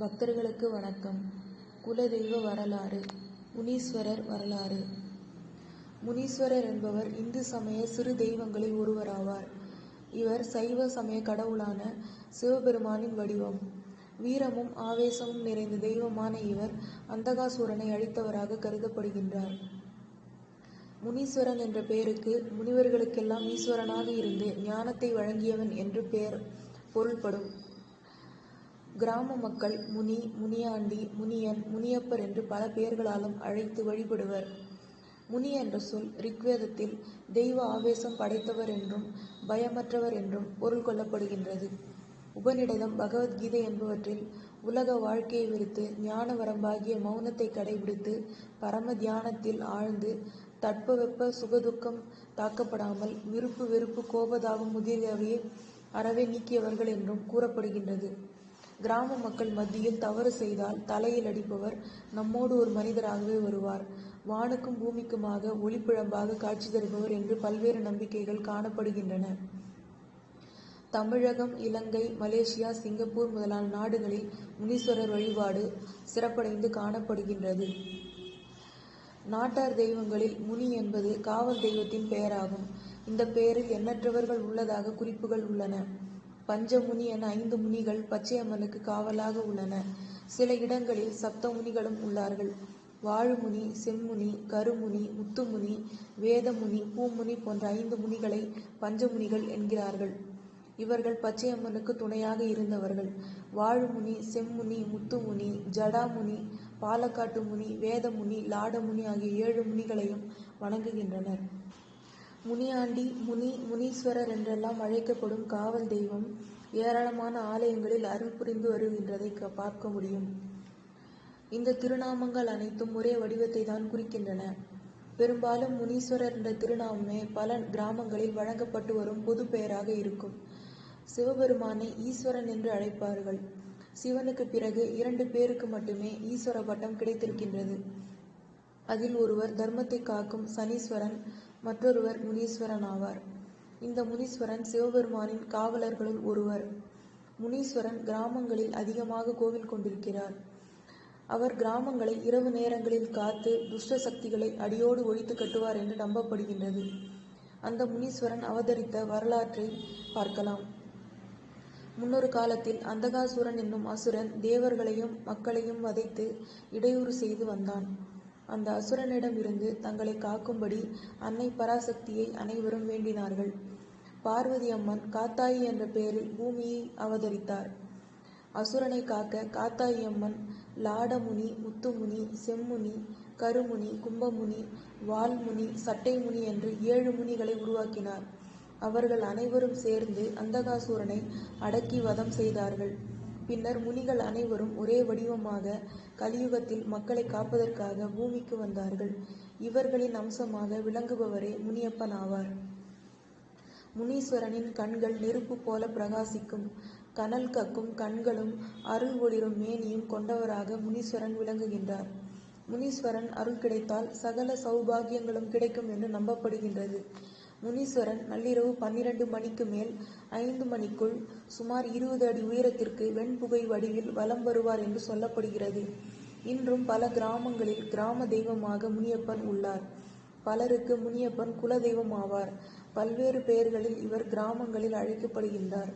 பக்தர்களுக்கு வணக்கம். குலதெய்வ வரலாறு முனீஸ்வரர் வரலாறு. முனீஸ்வரர் என்பவர் இந்து சமய சிறு தெய்வங்களில் ஒருவராவார். இவர் சைவ சமய கடவுளான சிவபெருமானின் வடிவம். வீரமும் ஆவேசமும் நிறைந்த தெய்வமான இவர் அந்தகாசூரனை அழித்தவராக கருதப்படுகின்றார். முனீஸ்வரன் என்ற பெயருக்கு முனிவர்களுக்கெல்லாம் ஈஸ்வரனாக இருந்து ஞானத்தை வழங்கியவன் என்று பெயர் பொருள்படும். கிராம மக்கள் முனி முனியாண்டி முனியன் முனியப்பர் என்று பல பெயர்களாலும் அழைத்து வழிபடுவர். முனி என்ற சொல் ரிக்வேதத்தில் தெய்வ ஆவேசம் படைத்தவர் என்றும் பயமற்றவர் என்றும் பொருள் கொள்ளப்படுகின்றது. உபநிடதம் பகவத்கீதை என்பவற்றில் உலக வாழ்க்கையை வெறுத்து ஞான வரம்பாகிய மௌனத்தை கடைபிடித்து பரம தியானத்தில் ஆழ்ந்து தட்பவெப்ப சுகதுக்கம் தாக்கப்படாமல் விருப்பு வெறுப்பு கோபதாபம் முதலியவையே அறவே நீக்கியவர்கள் என்றும் கூறப்படுகின்றது. கிராம மக்கள் மத்தியில் தவறு செய்தால் தலையில் அடிப்பவர் நம்மோடு ஒரு மனிதராகவே வருவார். வானுக்கும் பூமிக்குமாக ஒளிப்பிழம்பாக காட்சி தருபவர் என்று பல்வேறு நம்பிக்கைகள் காணப்படுகின்றன. தமிழகம் இலங்கை மலேசியா சிங்கப்பூர் முதலான நாடுகளில் முனீஸ்வரர் வழிபாடு சிறப்படைந்து காணப்படுகின்றது. நாட்டார் தெய்வங்களில் முனி என்பது காவல் தெய்வத்தின் பெயராகும். இந்த பெயரில் எண்ணற்றவர்கள் உள்ளதாக குறிப்புகள் உள்ளன. பஞ்சமுனி என ஐந்து முனிகள் பச்சையம்மனுக்கு காவலாக உள்ளன. சில இடங்களில் சப்த முனிகளும் உள்ளார்கள். வாழுமுனி செம்முனி கருமுனி முத்துமுனி வேதமுனி பூமுனி போன்ற ஐந்து முனிகளை பஞ்சமுனிகள் என்கிறார்கள். இவர்கள் பச்சையம்மனுக்கு துணையாக இருந்தவர்கள். வாழுமுனி செம்முனி முத்துமுனி ஜடாமுனி பாலக்காட்டு முனி வேதமுனி லாடமுனி ஆகிய ஏழு முனிகளையும் வணங்குகின்றனர். முனியாண்டி முனி முனீஸ்வரர் என்றெல்லாம் அழைக்கப்படும் காவல் தெய்வம் ஏராளமான ஆலயங்களில் அருள் புரிந்து வருகின்றதை பார்க்க முடியும். இந்த திருநாமங்கள் அனைத்தும் ஒரே வடிவத்தை தான் குறிக்கின்றன. பெரும்பாலும் முனீஸ்வரர் என்ற திருநாமமே பல கிராமங்களில் வழங்கப்பட்டு வரும் பொது பெயராக இருக்கும். சிவபெருமானை ஈஸ்வரன் என்று அழைப்பார்கள். சிவனுக்கு பிறகு இரண்டு பேருக்கு மட்டுமே ஈஸ்வர பட்டம் கிடைத்திருக்கின்றது. அதில் ஒருவர் தர்மத்தை காக்கும் சனீஸ்வரன் மற்றொருவர் முனீஸ்வரன் ஆவார் இந்த முனீஸ்வரன் சிவபெருமானின் காவலர்களுள் ஒருவர். முனீஸ்வரன் கிராமங்களில் அதிகமாக கோவில் கொண்டிருக்கிறார். அவர் கிராமங்களை இரவு நேரங்களில் காத்து துஷ்ட சக்திகளை அடியோடு ஒழித்து கட்டுவார் என்று நம்பப்படுகின்றது. அந்த முனீஸ்வரன் அவதரித்த வரலாற்றை பார்க்கலாம். முன்னொரு காலத்தில் அந்தகாசுரன் என்னும் அசுரன் தேவர்களையும் மக்களையும் வதைத்து இடையூறு செய்து வந்தான். அந்த அசுரனிடம் இருந்து தங்களை காக்கும்படி அன்னை பராசக்தியை அனைவரும் வேண்டினார்கள். பார்வதி அம்மன் காத்தாயி என்ற பெயரில் பூமியை அவதரித்தார். அசுரனை காக்க காத்தாயி அம்மன் லாடமுனி முத்துமுனி செம்முனி கருமுனி கும்பமுனி வால்முனி சட்டைமுனி என்று ஏழு முனிகளை உருவாக்கினார். அவர்கள் அனைவரும் சேர்ந்து அந்தகாசூரனை அடக்கி வதம் செய்தார்கள். பின்னர் முனிகள் அனைவரும் ஒரே வடிவமாக கலியுகத்தில் மக்களை காப்பதற்காக பூமிக்கு வந்தார்கள். இவர்களின் அம்சமாக விளங்குபவரே முனியப்பன் ஆவார். முனீஸ்வரனின் கண்கள் நெருப்பு போல பிரகாசிக்கும். கனல் கக்கும் கண்களும் அருள் ஒளிரும் மேனியும் கொண்டவராக முனீஸ்வரன் விளங்குகின்றார். முனீஸ்வரன் அருள் கிடைத்தால் சகல சௌபாகியங்களும் கிடைக்கும் என்று நம்பப்படுகின்றது. முனீஸ்வரன் நள்ளிரவு பன்னிரண்டு மணிக்கு மேல் ஐந்து மணிக்குள் சுமார் இருபது அடி உயரத்திற்கு வெண்புகை வடிவில் வலம் வருவார் என்று சொல்லப்படுகிறது. இன்றும் பல கிராமங்களில் கிராம தெய்வமாக முனியப்பன் உள்ளார். பலருக்கு முனியப்பன் குல தெய்வம் ஆவார். பல்வேறு பெயர்களில் இவர் கிராமங்களில் அழைக்கப்படுகின்றார்.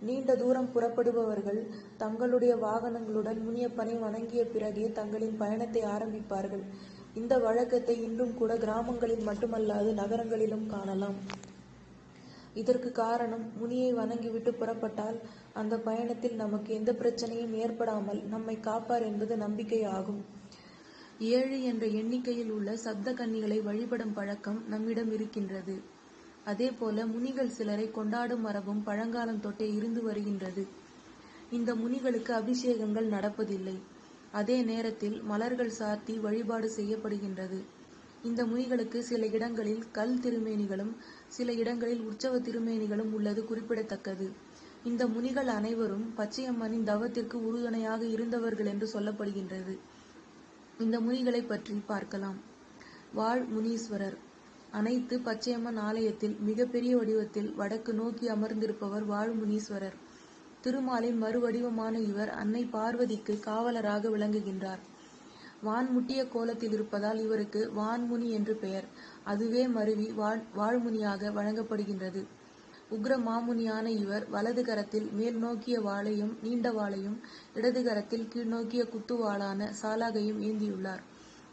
நீண்ட தூரம் புறப்படுபவர்கள் தங்களுடைய வாகனங்களுடன் முனியப்பனை வணங்கிய பிறகே தங்களின் பயணத்தை ஆரம்பிப்பார்கள். இந்த வழக்கத்தை இன்றும் கூட கிராமங்களில் மட்டுமல்லாது நகரங்களிலும் காணலாம். இதற்கு காரணம் முனியை வணங்கிவிட்டு புறப்பட்டால் அந்த பயணத்தில் நமக்கு எந்த பிரச்சனையும் ஏற்படாமல் நம்மை காப்பார் என்பது நம்பிக்கை ஆகும் ஏழு என்ற எண்ணிக்கையில் உள்ள சப்த கன்னிகளை வழிபடும் பழக்கம் நம்மிடம் இருக்கின்றது. அதே போல முனிகள் சிலரை கொண்டாடும் மரபும் பழங்காலம் தொட்டே இருந்து வருகின்றது. இந்த முனிகளுக்கு அபிஷேகங்கள் நடப்பதில்லை. அதே நேரத்தில் மலர்கள் சாத்தி வழிபாடு செய்யப்படுகின்றது. இந்த முனிகளுக்கு சில இடங்களில் கல் திருமேனிகளும் சில இடங்களில் உற்சவ திருமேனிகளும் உள்ளது குறிப்பிடத்தக்கது. இந்த முனிகள் அனைவரும் பச்சையம்மனின் தவத்திற்கு உறுதுணையாக இருந்தவர்கள் என்று சொல்லப்படுகின்றது. இந்த முனிகளை பற்றி பார்க்கலாம். வாழ் முனீஸ்வரர். அனைத்து பச்சையம்மன் ஆலயத்தில் மிகப்பெரிய வடிவத்தில் வடக்கு நோக்கி அமர்ந்திருப்பவர் வாழ் முனீஸ்வரர். திருமாலின் மறுவடிவமான இவர் அன்னை பார்வதிக்கு காவலராக விளங்குகின்றார். வான் முட்டிய கோலத்தில் இருப்பதால் இவருக்கு வான்முனி என்று பெயர். அதுவே மருவி வாழ் வாழ்முனியாக வழங்கப்படுகின்றது. உக்ர மாமுனியான இவர் வலது கரத்தில் மேல் நோக்கிய வாளையும் நீண்ட வாளையும் இடது கரத்தில் கீழ்நோக்கிய குத்துவாளான சாலாகையும் ஏந்தியுள்ளார்.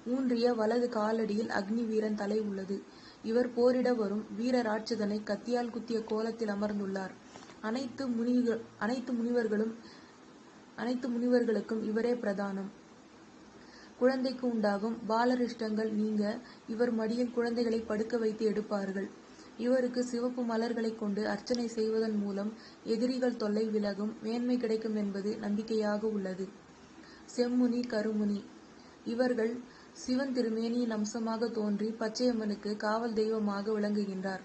ஊன்றிய வலது காலடியில் அக்னி வீரன் தலை உள்ளது. இவர் போரிட வரும் வீரராட்சதனை கத்தியால் குத்திய கோலத்தில் அமர்ந்துள்ளார். அனைத்து முனிகள் அனைத்து முனிவர்களும் அனைத்து முனிவர்களுக்கும் இவரே பிரதானம். குழந்தைக்கு உண்டாகும் பாலரிஷ்டங்கள் நீங்க இவர் மடியில் குழந்தைகளை படுக்க வைத்து எடுப்பார்கள். இவருக்கு சிவப்பு மலர்களை கொண்டு அர்ச்சனை செய்வதன் மூலம் எதிரிகள் தொல்லை விலகும் மேன்மை கிடைக்கும் என்பது நம்பிக்கையாக உள்ளது. செம்முனி கருமுனி. இவர்கள் சிவன் திருமேனியின் அம்சமாக தோன்றி பச்சையம்மனுக்கு காவல் தெய்வமாக விளங்குகின்றார்.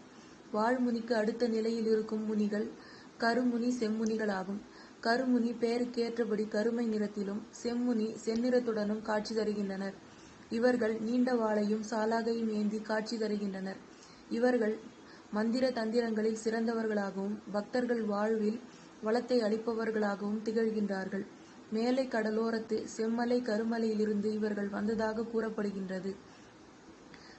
வாழ்முனிக்கு அடுத்த நிலையில் இருக்கும் முனிகள் கருமுனி செம்முனிகளாகும். கருமுனி பெயருக்கேற்றபடி கருமை நிறத்திலும் செம்முனி செந்நிறத்துடனும் காட்சி தருகின்றனர். இவர்கள் நீண்ட வாளையும் சாலாகையும் ஏந்தி காட்சி தருகின்றனர். இவர்கள் மந்திர தந்திரங்களில் சிறந்தவர்களாகவும் பக்தர்கள் வாழ்வில் வளத்தை அளிப்பவர்களாகவும் திகழ்கின்றார்கள். மேலை கடலோரத்து செம்மலை கருமலையிலிருந்து இவர்கள் வந்ததாக கூறப்படுகின்றது.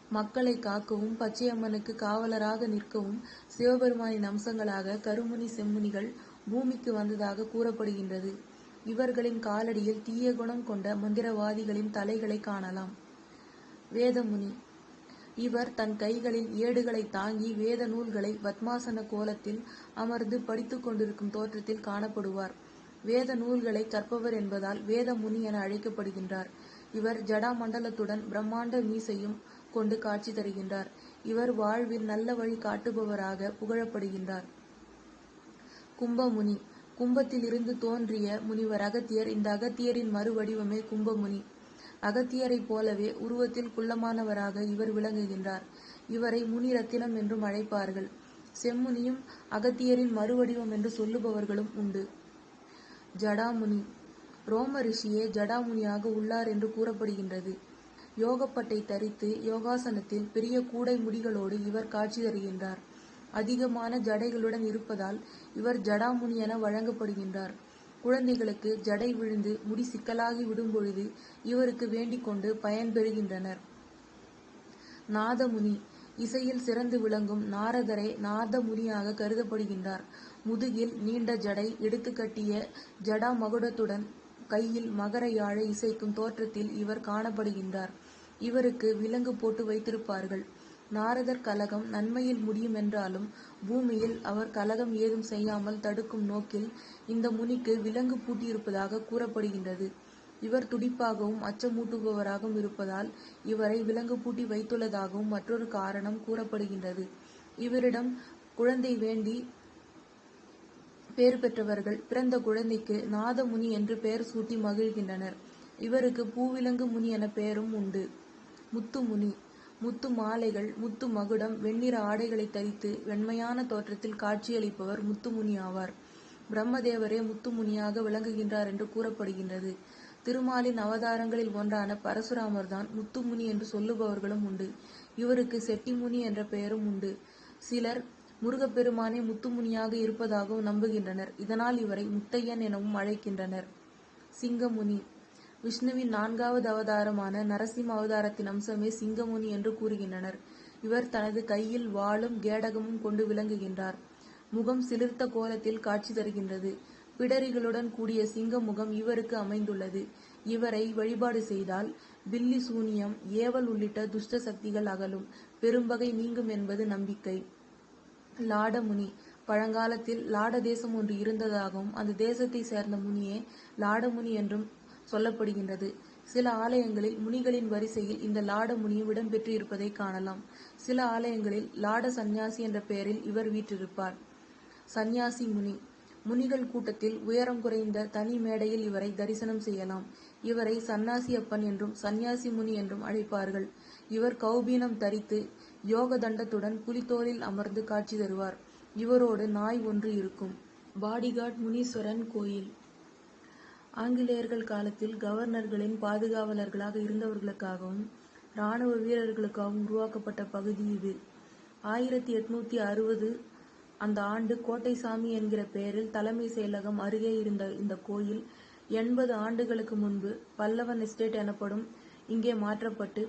மக்களை காக்கவும் பச்சையம்மனுக்கு காவலராக நிற்கவும் சிவபெருமானின் அம்சங்களாக கருமுனி செம்முனிகள் பூமிக்கு வந்ததாக கூறப்படுகின்றது. இவர்களின் காலடியில் தீய குணம் கொண்ட மந்திரவாதிகளின் தலைகளை காணலாம். வேதமுனி. இவர் தன் கைகளில் ஏடுகளை தாங்கி வேத நூல்களை பத்மாசன கோலத்தில் அமர்ந்து படித்துக் கொண்டிருக்கும் தோற்றத்தில் காணப்படுவார். வேத நூல்களை கற்பவர் என்பதால் வேதமுனி என அழைக்கப்படுகின்றார். இவர் ஜடாமண்டலத்துடன் பிரம்மாண்ட மீசையும் கொண்டு காட்சி தருகின்றார். இவர் வாழ்வில் நல்ல வழி காட்டுபவராக புகழப்படுகின்றார். கும்பமுனி. கும்பத்திலிருந்து தோன்றிய முனிவர் அகத்தியர் இந்த அகத்தியரின் மறுவடிவமே கும்பமுனி. அகத்தியரைப் போலவே உருவத்தில் குள்ளமானவராக இவர் விளங்குகின்றார். இவரை முனி ரத்தினம் என்றும் அழைப்பார்கள். செம்முனியும் அகத்தியரின் மறுவடிவம் என்று சொல்லுபவர்களும் உண்டு. ஜடாமுனி. ரோம ரிஷியே ஜடாமுனியாக உள்ளார் என்று கூறப்படுகின்றது. யோகப்பட்டை தரித்து யோகாசனத்தில் பெரிய கூடை முடிகளோடு இவர் காட்சி தருகின்றார். அதிகமான ஜடைகளுடன் இருப்பதால் இவர் ஜடாமுனி என வழங்கப்படுகின்றார். குழந்தைகளுக்கு ஜடை விழுந்து முடி சிக்கலாகி விடும்பொழுது இவருக்கு வேண்டிக் கொண்டு பயன் பெறுகின்றனர். நாதமுனி இசையில் சிறந்து விளங்கும் நாரதரை நாதமுனியாக கருதப்படுகின்றார். முதுகில் நீண்ட ஜடை எடுத்து கட்டிய ஜடா மகுடத்துடன் கையில் மகர யாழை இசைக்கும் தோற்றத்தில் இவர் காணப்படுகின்றார். இவருக்கு விலங்கு போட்டு வைத்திருப்பார்கள். நாரதர் கலகம் நன்மையில் முடியும் என்றாலும் பூமியில் அவர் கலகம் ஏதும் செய்யாமல் தடுக்கும் நோக்கில் இந்த முனிக்கு விலங்கு பூட்டியிருப்பதாக கூறப்படுகின்றது. இவர் துடிப்பாகவும் அச்சமூட்டுபவராகவும் இருப்பதால் இவரை விலங்கு பூட்டி வைத்துள்ளதாகவும் மற்றொரு காரணம் கூறப்படுகின்றது. இவரிடம் குழந்தை வேண்டி பெயர் பெற்றவர்கள் பிறந்த குழந்தைக்கு நாதமுனி என்று பெயர் சூட்டி மகிழ்கின்றனர். இவருக்கு பூவிலங்கு முனி என பெயரும் உண்டு. முத்துமுனி முத்து மாலைகள் முத்து மகுடம் வெண்ணிற ஆடைகளை தரித்து வெண்மையான தோற்றத்தில் காட்சியளிப்பவர் முத்துமுனி ஆவார். பிரம்மதேவரே முத்துமுனியாக விளங்குகின்றார் என்று கூறப்படுகின்றது. திருமாலின் அவதாரங்களில் ஒன்றான பரசுராமர் தான் முத்துமுனி என்று சொல்லுபவர்களும் உண்டு. இவருக்கு செட்டிமுனி என்ற பெயரும் உண்டு. சிலர் முருகப்பெருமானே முத்துமுனியாக இருப்பதாகவும் நம்புகின்றனர். இதனால் இவரை முத்தையன் எனவும் அழைக்கின்றனர். சிங்கமுனி விஷ்ணுவின் நான்காவது அவதாரமான நரசிம்ம அவதாரத்தின் அம்சமே சிங்கமுனி என்று கூறுகின்றனர். இவர் தனது கையில் வாளும் கேடகமும் கொண்டு விளங்குகின்றார். முகம் சிலிர்த்த கோலத்தில் காட்சி தருகின்றது. பிடரிகளுடன் கூடிய சிங்க முகம் இவருக்கு அமைந்துள்ளது. இவரை வழிபாடு செய்தால் பில்லி சூனியம் ஏவல் உள்ளிட்ட துஷ்ட சக்திகள் அகலும். பெரும்பகை நீங்கும் என்பது நம்பிக்கை. லாடமுனி. பழங்காலத்தில் லாட தேசம் ஒன்று இருந்ததாகவும் அந்த தேசத்தை சேர்ந்த முனியே லாடமுனி என்றும் சொல்லப்படுகின்றது. சில ஆலயங்களில் முனிகளின் வரிசையில் இந்த லாட முனியும் இடம்பெற்று இருப்பதை காணலாம். சில ஆலயங்களில் லாட சந்நியாசி என்ற பெயரில் இவர் வீற்றிருப்பார். சந்நியாசி முனி. முனிகள் கூட்டத்தில் உயரம் குறைந்த தனி மேடையில் இவரை தரிசனம் செய்யலாம். இவரை சன்னாசி அப்பன் என்றும் சந்நியாசி முனி என்றும் அழைப்பார்கள். இவர் கௌபீனம் தரித்து யோக தண்டத்துடன் புலித்தோலில் அமர்ந்து காட்சி தருவார். இவரோடு நாய் ஒன்று இருக்கும். பாடிகாட் முனீஸ்வரன் கோயில். ஆங்கிலேயர்கள் காலத்தில் கவர்னர்களின் பாதுகாவலர்களாக இருந்தவர்களுக்காகவும் இராணுவ வீரர்களுக்காகவும் உருவாக்கப்பட்ட பகுதி இது. ஆயிரத்தி எட்நூத்தி அறுபது அந்த ஆண்டு கோட்டைசாமி என்கிற பெயரில் தலைமை செயலகம் அருகே இருந்த இந்த கோயில் எண்பது ஆண்டுகளுக்கு முன்பு பல்லவன் எஸ்டேட் எனப்படும் இங்கே மாற்றப்பட்டு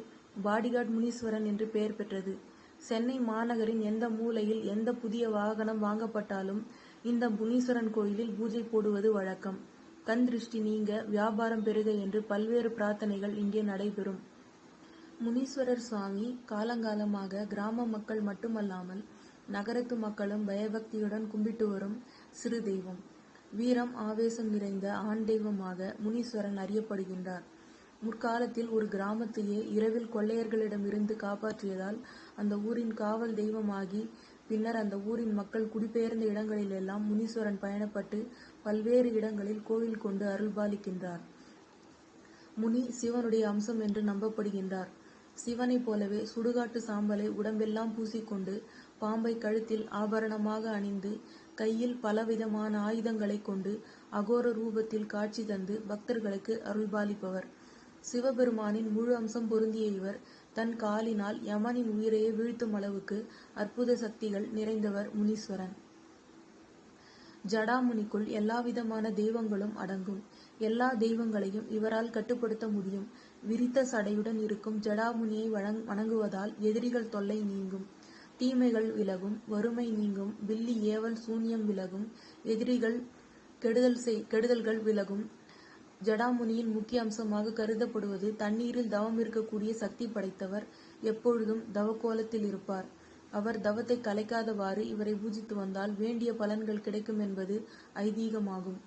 பாடிகாட் முனீஸ்வரன் என்று பெயர் பெற்றது. சென்னை மாநகரின் எந்த மூலையில் எந்த புதிய வாகனம் வாங்கப்பட்டாலும் இந்த முனீஸ்வரன் கோயிலில் பூஜை போடுவது வழக்கம். கண் திருஷ்டி நீங்க வியாபாரம் பெருக என்று பல்வேறு பிரார்த்தனைகள் இங்கே நடைபெறும். முனீஸ்வரர் சுவாமி காலங்காலமாக கிராம மக்கள் மட்டுமல்லாமல் நகரத்து மக்களும் பயபக்தியுடன் கும்பிட்டு வரும் சிறு தெய்வம் வீரம் ஆவேசம் நிறைந்த ஆண் தெய்வமாக முனீஸ்வரன் அறியப்படுகின்றார். முற்காலத்தில் ஒரு கிராமத்தையே இரவில் கொள்ளையர்களிடமிருந்து காப்பாற்றியதால் அந்த ஊரின் காவல் தெய்வமாகி பின்னர் அந்த ஊரின் மக்கள் குடிபெயர்ந்த இடங்களிலெல்லாம் முனீஸ்வரன் பயணப்பட்டு பல்வேறு இடங்களில் கோவில் கொண்டு அருள்பாலிக்கின்றார். முனி சிவனுடைய அம்சம் என்று நம்பப்படுகின்றார். சிவனைப் போலவே சுடுகாட்டு சாம்பலை உடம்பெல்லாம் பூசிக்கொண்டு பாம்பை கழுத்தில் ஆபரணமாக அணிந்து கையில் பலவிதமான ஆயுதங்களைக் கொண்டு அகோர ரூபத்தில் காட்சி தந்து பக்தர்களுக்கு அருள்பாலிப்பவர். சிவபெருமானின் முழு அம்சம் பொருந்திய இவர் தன் காலினால் யமனின் உயிரையே வீழ்த்தும் அளவுக்கு அற்புத சக்திகள் நிறைந்தவர் முனீஸ்வரன். ஜடாமுனிக்குள் எல்லாவிதமான தெய்வங்களும் அடங்கும். எல்லா தெய்வங்களையும் இவரால் கட்டுப்படுத்த முடியும். விரித்த சடையுடன் இருக்கும் ஜடாமுனியை வழங் வணங்குவதால் எதிரிகள் தொல்லை நீங்கும். தீமைகள் விலகும் வறுமை நீங்கும் வில்லி ஏவல் சூன்யம் விலகும் எதிரிகள் கெடுதல் செய் கெடுதல்கள் விலகும் ஜடாமுனியின் முக்கிய அம்சமாக கருதப்படுவது தண்ணீரில் தவம் இருக்கக்கூடிய சக்தி படைத்தவர் எப்பொழுதும் தவக்கோலத்தில் இருப்பார். அவர் தவத்தை கலைக்காதவாறு இவரை பூஜித்து வந்தால் வேண்டிய பலன்கள் கிடைக்கும் என்பது ஐதீகமாகும்.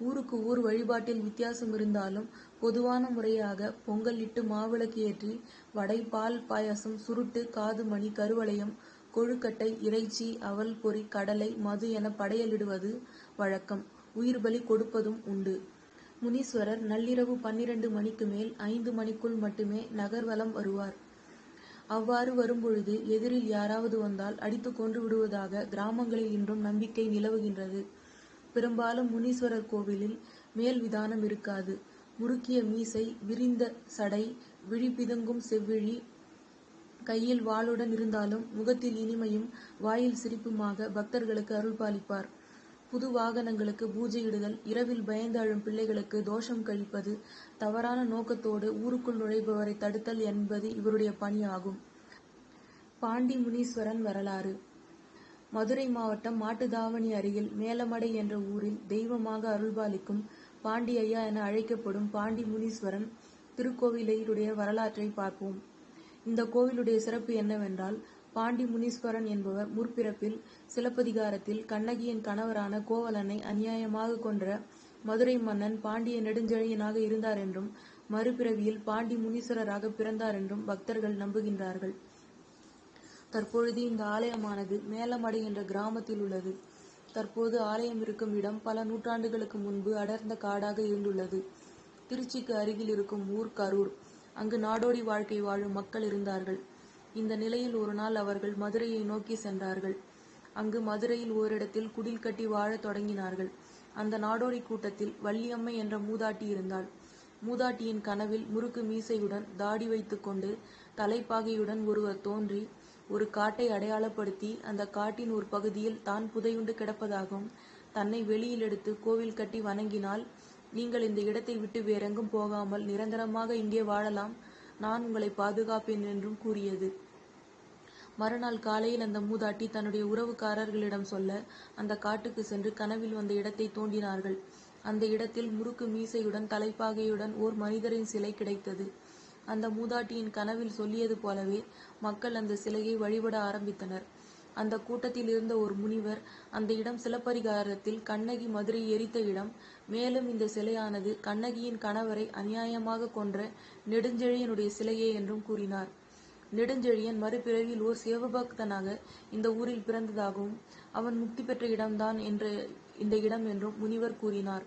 ஊருக்கு ஊர் வழிபாட்டில் வித்தியாசம் இருந்தாலும் பொதுவான முறையாக பொங்கல் இட்டு மாவிளக்கு ஏற்றி வடை பால் பாயாசம் சுருட்டு காதுமணி கருவளையம் கொழுக்கட்டை இறைச்சி அவல் பொறி கடலை மது என படையலிடுவது வழக்கம். உயிர் பலி கொடுப்பதும் உண்டு. முனீஸ்வரர் நள்ளிரவு பன்னிரண்டு மணிக்கு மேல் ஐந்து மணிக்குள் மட்டுமே நகர்வலம் வருவார். அவ்வாறு வரும்பொழுது எதிரில் யாராவது வந்தால் அடித்து கொன்று விடுவதாக கிராமங்களில் இன்றும் நம்பிக்கை நிலவுகின்றது. பெரும்பாலும் முனீஸ்வரர் கோவிலில் மேல் விதானம் இருக்காது. முறுக்கிய மீசை விரிந்த சடை விழி பிதுங்கும் செவ்விழி கையில் வாளுடன் இருந்தாலும் முகத்தில் இனிமையும் வாயில் சிரிப்புமாக பக்தர்களுக்கு அருள்பாலிப்பார். புது வாகனங்களுக்கு பூஜையிடுதல் இரவில் பயந்து அழும் பிள்ளைகளுக்கு தோஷம் கழிப்பது தவறான நோக்கத்தோடு ஊருக்குள் நுழைபவரை தடுத்தல் என்பது இவருடைய பணியாகும் பாண்டி முனீஸ்வரன் வரலாறு. மதுரை மாவட்டம் மாட்டுதாவணி அருகில் மேலமடை என்ற ஊரில் தெய்வமாக அருள்பாலிக்கும் பாண்டி ஐயா என அழைக்கப்படும் பாண்டி முனீஸ்வரன் திருக்கோவிலுடைய வரலாற்றை பார்ப்போம். இந்த கோவிலுடைய சிறப்பு என்னவென்றால் பாண்டி முனீஸ்வரன் என்பவர் முற்பிறப்பில் சிலப்பதிகாரத்தில் கண்ணகியின் கணவரான கோவலனை அநியாயமாக கொன்ற மதுரை மன்னன் பாண்டிய நெடுஞ்செழியனாக இருந்தார் என்றும் மறுபிறவியில் பாண்டி முனீஸ்வரராக பிறந்தார் என்றும் பக்தர்கள் நம்புகின்றார்கள். தற்பொழுது இந்த ஆலயமானது மேலமடை என்ற கிராமத்தில் உள்ளது. தற்போது ஆலயம் இருக்கும் இடம் பல நூற்றாண்டுகளுக்கு முன்பு அடர்ந்த காடாக இருந்துள்ளது. திருச்சிக்கு அருகில் இருக்கும் ஊர் கரூர். அங்கு நாடோடி வாழ்க்கை வாழும் மக்கள் இருந்தார்கள். இந்த நிலையில் ஒரு நாள் அவர்கள் மதுரையை நோக்கி சென்றார்கள். அங்கு மதுரையில் ஓரிடத்தில் குடில் கட்டி வாழத் தொடங்கினார்கள். அந்த நாடோடி கூட்டத்தில் வள்ளியம்மை என்ற மூதாட்டி இருந்தாள். மூதாட்டியின் கனவில் முறுக்கு மீசையுடன் தாடி வைத்துக்கொண்டு தலைப்பாகையுடன் ஒருவர் தோன்றி ஒரு காட்டை அடையாளப்படுத்தி அந்த காட்டின் ஒரு பகுதியில் தான் புதையுண்டு கிடப்பதாகவும் தன்னை வெளியில் எடுத்து கோவில் கட்டி வணங்கினால் நீங்கள் இந்த இடத்தை விட்டு வேறெங்கும் போகாமல் நிரந்தரமாக இங்கே வாழலாம் நான் உங்களை பாதுகாப்பேன் என்றும் கூறியது. மறுநாள் காலையில் அந்த மூதாட்டி தன்னுடைய உறவுக்காரர்களிடம் சொல்ல அந்த காட்டுக்கு சென்று கனவில் வந்த இடத்தை தோண்டினார்கள். அந்த இடத்தில் முறுக்கு மீசையுடன் தலைப்பாகையுடன் ஓர் மனிதரின் சிலை கிடைத்தது. அந்த மூதாட்டியின் கனவில் சொல்லியது போலவே மக்கள் அந்த சிலையை வழிபட ஆரம்பித்தனர். அந்த கூட்டத்தில் இருந்த ஒரு முனிவர் அந்த இடம் சிலப்பரிகாரத்தில் கண்ணகி மதுரை எரித்த இடம். மேலும் இந்த சிலையானது கண்ணகியின் கணவரை அநியாயமாக கொன்ற நெடுஞ்செழியனுடைய சிலையே என்றும் கூறினார். நெடுஞ்செழியன் மறுபிறவியில் ஓர் சிவபக்தனாக இந்த ஊரில் பிறந்ததாகவும் அவன் முக்தி பெற்ற இடம்தான் என்ற இந்த இடம் என்றும் முனிவர் கூறினார்.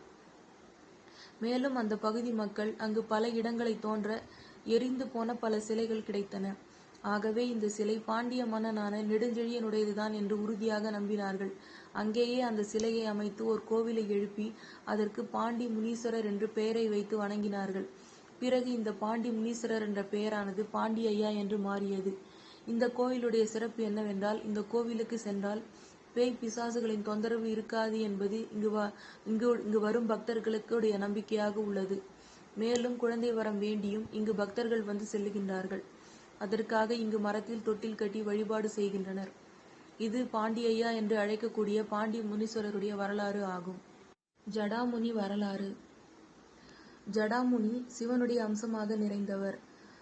மேலும் அந்த பகுதி மக்கள் அங்கு பல இடங்களை தோன்ற எரிந்து போன பல சிலைகள் கிடைத்தன. ஆகவே இந்த சிலை பாண்டிய மன்னனான நெடுஞ்செழியனுடையதுதான் என்று உறுதியாக நம்பினார்கள். அங்கேயே அந்த சிலையை அமைத்து ஒரு கோவிலை எழுப்பி அதற்கு பாண்டி முனீஸ்வரர் என்று பெயரை வைத்து வணங்கினார்கள். பிறகு இந்த பாண்டி முனீஸ்வரர் என்ற பெயரானது பாண்டி ஐயா என்று மாறியது. இந்த கோவிலுடைய சிறப்பு என்னவென்றால் இந்த கோவிலுக்கு சென்றால் பேய் பிசாசுகளின் தொந்தரவு இருக்காது என்பது இங்கு இங்கு இங்கு வரும் பக்தர்களுடைய நம்பிக்கையாக உள்ளது. மேலும் குழந்தை வரம் வேண்டியும் இங்கு பக்தர்கள் வந்து செல்லுகின்றார்கள். அதற்காக இங்கு மரத்தில் தொட்டில் கட்டி வழிபாடு செய்கின்றனர். இது பாண்டியையா என்று அழைக்கக்கூடிய பாண்டி முனீஸ்வரருடைய வரலாறு ஆகும். ஜடாமுனி வரலாறு. ஜடாமுனி சிவனுடைய அம்சமாக நிறைந்தவர்.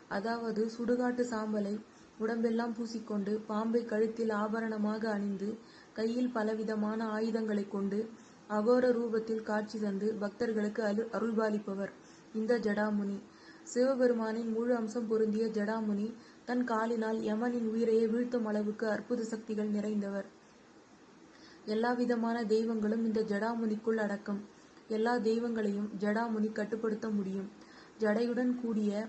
அதாவது சுடுகாட்டு சாம்பலை உடம்பெல்லாம் பூசிக்கொண்டு பாம்பை கழுத்தில் ஆபரணமாக அணிந்து கையில் பலவிதமான ஆயுதங்களைக் கொண்டு அகோர ரூபத்தில் காட்சி தந்து பக்தர்களுக்கு அரு அருள்பாலிப்பவர். இந்த ஜடாமுனி சிவபெருமானின் முழு அம்சம் பொருந்திய ஜடாமுனி தன் காலினால் யமனின் உயிரையே வீழ்த்தும் அளவுக்கு அற்புத சக்திகள் நிறைந்தவர். எல்லா விதமான தெய்வங்களும் இந்த ஜடாமுனிக்குள் அடக்கம். எல்லா தெய்வங்களையும் ஜடாமுனி கட்டுப்படுத்த முடியும். ஜடையுடன் கூடிய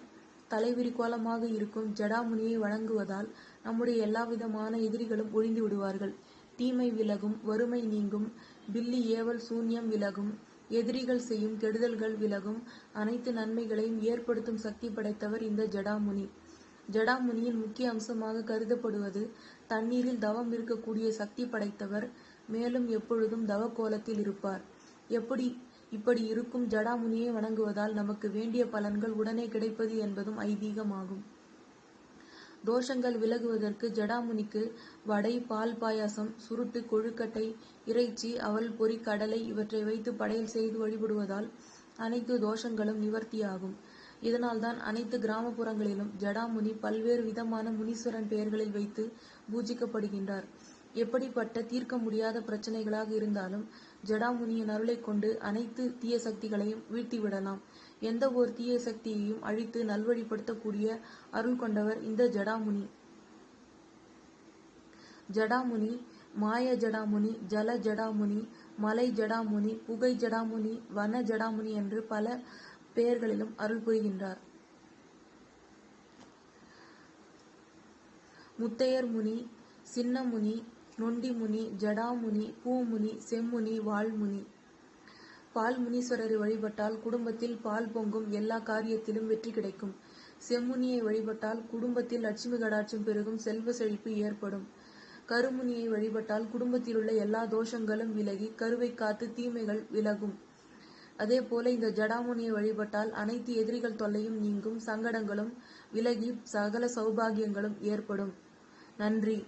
தலைவிரிகோலமாக இருக்கும் ஜடாமுனியை வழங்குவதால் நம்முடைய எல்லா விதமான எதிரிகளும் ஒழிந்து விடுவார்கள். தீமை விலகும் வறுமை நீங்கும் பில்லி ஏவல் சூன்யம் விலகும். எதிரிகள் செய்யும் கெடுதல்கள் விலகும். அனைத்து நன்மைகளையும் ஏற்படுத்தும் சக்தி படைத்தவர் இந்த ஜடாமுனி. ஜடாமுனியின் முக்கிய அம்சமாக கருதப்படுவது தண்ணீரில் தவம் இருக்கக்கூடிய சக்தி படைத்தவர் மேலும் எப்பொழுதும் தவ கோலத்தில் இருப்பார். எப்படி? இப்படி இருக்கும் ஜடாமுனியை வணங்குவதால் நமக்கு வேண்டிய பலன்கள் உடனே கிடைப்பது என்பதும் ஐதீகமாகும். தோஷங்கள் விலகுவதற்கு ஜடாமுனிக்கு வடை பால் பாயாசம் சுருட்டு கொழுக்கட்டை இறைச்சி அவல் பொரி கடலை இவற்றை வைத்து படையல் செய்து வழிபடுவதால் அனைத்து தோஷங்களும் நிவர்த்தியாகும். இதனால்தான் அனைத்து கிராமப்புறங்களிலும் ஜடாமுனி பல்வேறு விதமான முனீஸ்வரன் பெயர்களில் வைத்து பூஜிக்கப்படுகின்றார். எப்படிப்பட்ட தீர்க்க முடியாத பிரச்சனைகளாக இருந்தாலும் ஜடாமுனியின் அருளை கொண்டு அனைத்து தீய சக்திகளையும் வீழ்த்திவிடலாம். எந்த ஒரு தீய சக்தியையும் அழித்து நல்வழிப்படுத்தக்கூடிய அருள் கொண்டவர் இந்த ஜடாமுனி. ஜடாமுனி மாய ஜடாமுனி ஜல ஜடாமுனி மலை ஜடாமுனி புகை ஜடாமுனி வன ஜடாமுனி என்று பல பெயர்களிலும் அருள் புரிகின்றார். முத்தையர் முனி சின்னமுனி நொண்டிமுனி ஜடாமுனி பூமுனி செம்முனி வால்முனி பால் முனீஸ்வரரை வழிபட்டால் குடும்பத்தில் பால் பொங்கும் எல்லா காரியத்திலும் வெற்றி கிடைக்கும். செம்முனியை வழிபட்டால் குடும்பத்தில் லட்சுமி கடாட்சம் பெருகும் செல்வ செழிப்பு ஏற்படும். கருமுனியை வழிபட்டால் குடும்பத்தில் உள்ள எல்லா தோஷங்களும் விலகி கருவை காத்து தீமைகள் விலகும். அதே போல இந்த ஜடாமுனியை வழிபட்டால் அனைத்து எதிரிகள் தொல்லையும் நீங்கும் சங்கடங்களும் விலகி சகல சௌபாகியங்களும் ஏற்படும். நன்றி.